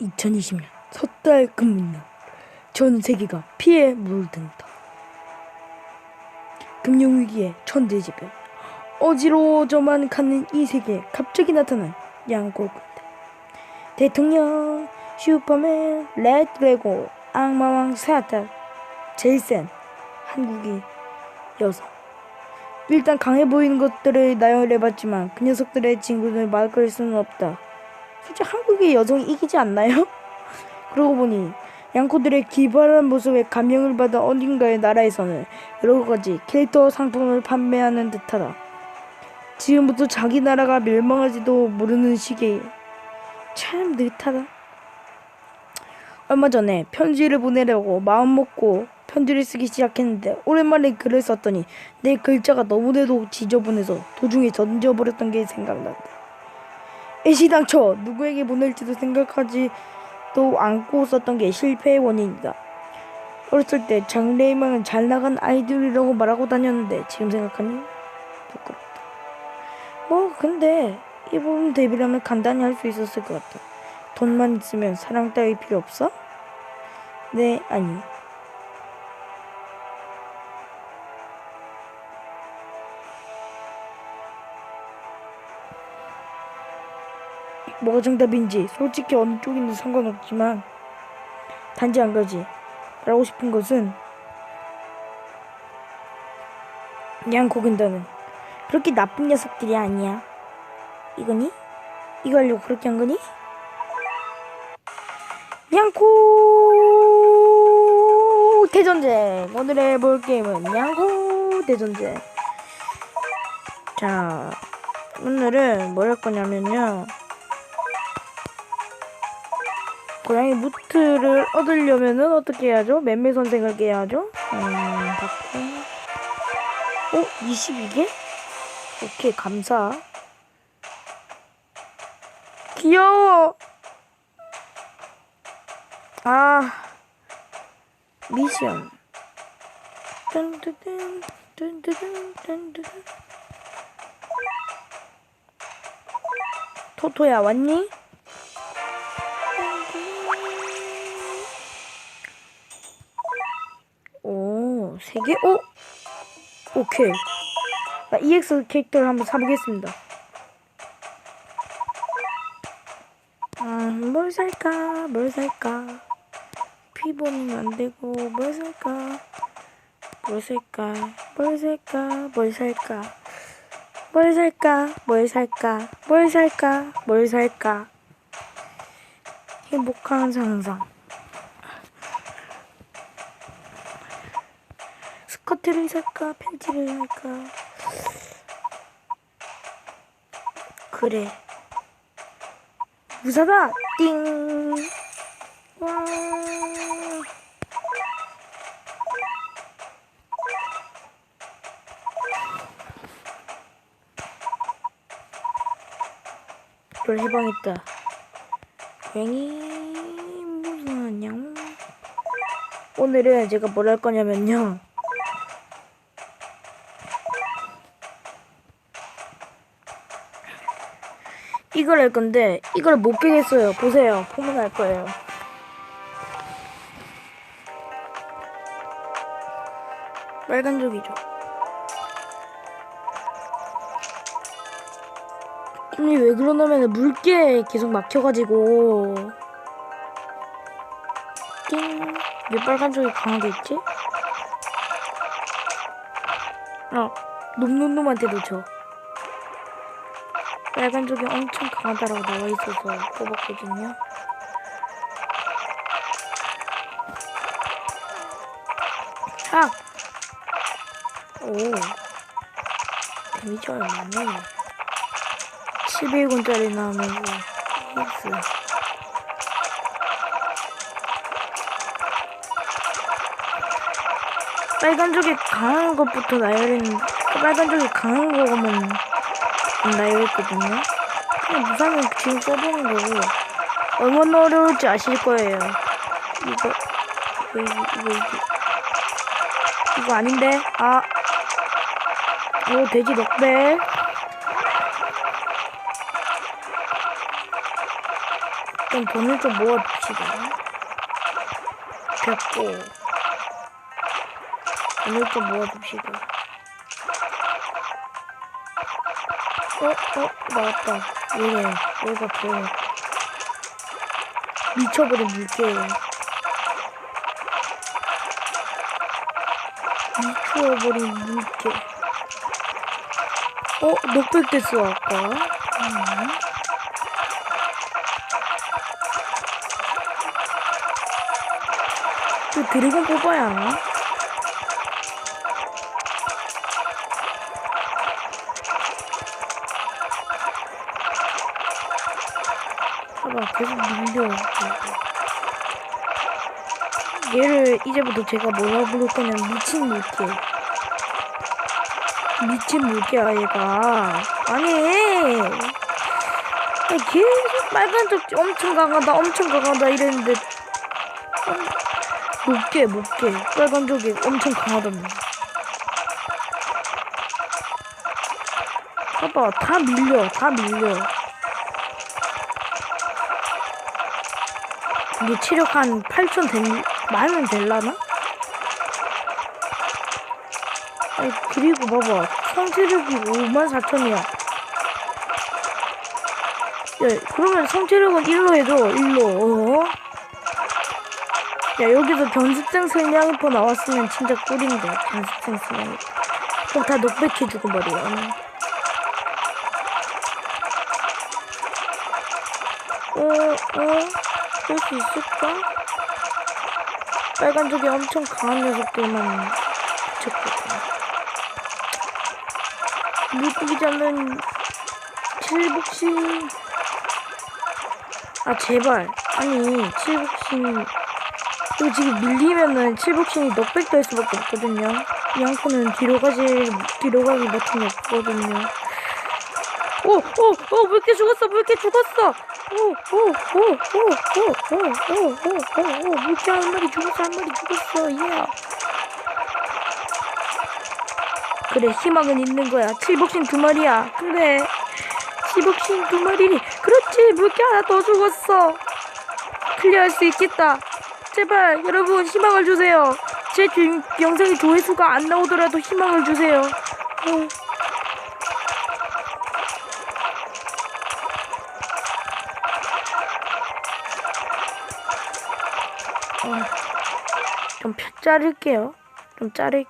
2020년 섣달 금문날 전 세계가 피해 물든다. 금융위기의 천재지변 어지러워져만 가는 이 세계에 갑자기 나타난 양골군대 대통령 슈퍼맨 레드레고 악마왕 사타 제일 센 한국인 여성 일단 강해 보이는 것들을 나열해봤지만 그 녀석들의 친구들 막을 수는 없다. 솔직히 한국의 여성이 이기지 않나요? 그러고 보니 양코들의 기발한 모습에 감명을 받은 어딘가의 나라에서는 여러 가지 캐릭터 상품을 판매하는 듯하다. 지금부터 자기 나라가 멸망할지도 모르는 시기에 참 느긋하다. 얼마 전에 편지를 보내려고 마음 먹고 편지를 쓰기 시작했는데 오랜만에 글을 썼더니 내 글자가 너무나도 지저분해서 도중에 던져버렸던 게 생각난다. 애시당초 누구에게 보낼지도 생각하지도 않고 썼던 게 실패의 원인이다. 어렸을 때 장래희망은 잘 나간 아이들이라고 말하고 다녔는데 지금 생각하니 부끄럽다. 뭐 근데 이 부분 대비라면 간단히 할 수 있었을 것 같아. 돈만 있으면 사랑 따위 필요 없어? 네, 아니. 뭐가 정답인지 솔직히 어느 쪽인지 상관없지만 단지 한 가지 말하고 싶은 것은 양고근다는 그렇게 나쁜 녀석들이 아니야. 이거니? 이거 하려고 그렇게 한 거니? 양코 대전쟁 오늘 의 볼 게임은 양코 대전쟁 자 오늘은 뭘 할 거냐면요 고양이 무트를 얻으려면은 어떻게 해야죠? 맴매 선생을 깨야죠 음 받고 어? 22개? 오케이 감사 귀여워 아 미션 딴뜨든 딴뜨든 딴뜨든 토토야 왔니? 세 개? 오! 오케이. 나 EX 캐릭터를 한번 사보겠습니다. 아, 뭘 살까? 뭘 살까? 피보는 안 되고, 뭘 살까? 뭘 살까? 뭘 살까? 뭘 살까? 뭘 살까? 뭘 살까? 뭘 살까? 뭘 살까? 행복한 상상. 스커트를 살까? 팬티를 살까? 그래. 무사다! 띵! 와. 를 해방했다. 고양이 무슨 안녕? 오늘은 제가 뭘 할 거냐면요. 이걸 할 건데 이걸 못 깨겠어요. 보세요. 알 거예요. 빨간 쪽이죠. 아니 왜 그러냐면 물개 계속 막혀가지고 띵. 왜 빨간 쪽이 강하게 있지? 어, 놈놈놈한테도 줘. 빨간 쪽이 엄청 강하다라고 나와 있어서 뽑았거든요. 아! 오. 데미지 얼마네. 11군짜리 나오면 EX. 빨간 쪽이 강한 것부터 나열했는데, 빨간 쪽이 강한 거면 나열했거든요. 그냥 무상은 지금 써보는 거고, 얼마나 어려울지 아실 거예요. 이거, 이거, 이거, 이거, 이거. 이거 아닌데? 아. 이거 돼지 넉배. 좀 돈을 좀 모아둡시다. 됐고. 돈을 좀 모아둡시다. 어, 어, 나왔다. 얘네, 얘가 그, 미쳐버린 물개예요. 미쳐버린 물개. 어, 녹백 됐어, 아까. 음. 그 드래곤 뽑아야 하나? 봐봐, 계속 밀려. 얘를 이제부터 제가 뭐라 부를 거냐면 미친 물개. 미친 물개야, 얘가. 아니. 아니, 계속 빨간 쪽 엄청 강하다, 엄청 강하다 이랬는데. 못깨, 못깨. 빨간 쪽이 엄청 강하답니다. 봐봐, 다 밀려, 다 밀려. 이게 체력 한 8천 된, 많으면 될라나? 아니, 그리고 봐봐. 성체력이 5만 4천이야. 야, 그러면 성체력은 1로 해줘, 1로. 어? 야, 여기서 견습생 설명이포 나왔으면 진짜 꿀인데, 견습생 설명이포. 그럼 다 녹백해주고 말이야. 어, 어? 할수 있을까? 빨간 쪽이 엄청 강한 녀석들만 붙였거든. 물고기 잡는 칠복신. 아, 제발. 아니, 칠복신. 이거 지금 밀리면은 칠복신이 넉백 될 수밖에 없거든요. 이 양코는 뒤로 가지, 뒤로 가기 버튼이 없거든요. 오, 오, 오, 물개 죽었어, 물개 죽었어! 오, 오, 오, 오, 오, 오, 오, 오, 오, 오, 물개 한 마리 죽었어, 한 마리 죽었어, 예. 그래, 희망은 있는 거야. 칠복신 두 마리야. 그래. 칠복신 두 마리. 그렇지, 물개 하나 더 죽었어. 클리어할 수 있겠다. 제발, 여러분, 희망을 주세요. 제 주, 영상의 조회수가 안 나오더라도 희망을 주세요. 어. 자를게요. 좀 자를